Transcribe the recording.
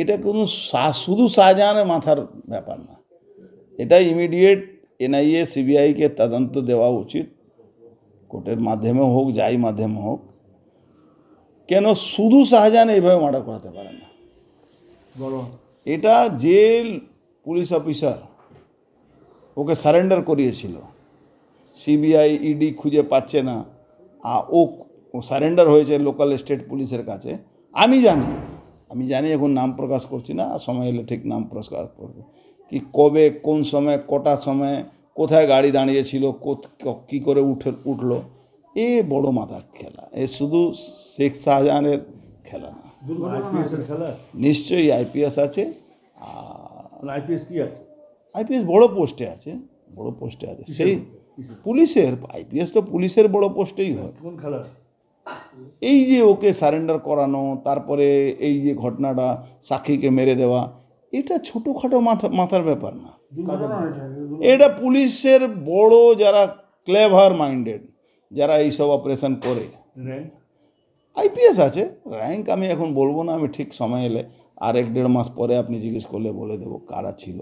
এটা কোনো শুধু শাহজাহানের মাথার ব্যাপার না। এটা ইমিডিয়েট এনআইএ সিবিআইকে তদন্ত দেওয়া উচিত। কোর্টের মাধ্যমে হোক যাই মাধ্যমে হোক। কেন শুধু শাহজাহান এইভাবে মার্ডার করাতে পারে না? এটা যে পুলিশ অফিসার ওকে সারেন্ডার করিয়েছিল। সিবিআই ইডি খুঁজে পাচ্ছে না। আর ও সারেন্ডার হয়েছে লোকাল স্টেট পুলিশের কাছে। আমি জানি। আমি জানি এখন নাম প্রকাশ করছি না আর সময় এলে ঠিক নাম প্রকাশ করব। কি কবে কোন সময় কটা সময় কোথায় গাড়ি দাঁড়িয়েছিল ক- কী করে উঠে উঠল এ বড় মাথার খেলা। এ শুধু শেখ শাহজাহানের খেলা না। নিশ্চয়ই আইপিএস আছে আর আইপিএস কি আছে? আইপিএস বড় পোস্টে আছে বড় পোস্টে আছে। সেই পুলিশের আইপিএস তো পুলিশের বড় পোস্টেই হয়। কোন খেলা এই যে ওকে সারেন্ডার করানো, তারপরে এই যে ঘটনাটা সাক্ষীকে মেরে দেওয়া, এটা ছোটোখাটো মাথা, মাথার ব্যাপার না। এটা পুলিশের বড় যারা ক্লেভার মাইন্ডেড যারা এইসব অপারেশন করে। আইপিএস আছে র্যাঙ্ক আমি এখন বলব না, আমি ঠিক সময় এলে আর এক দেড় মাস পরে আপনি জিজ্ঞেস করলে বলে দেবো কারা ছিল।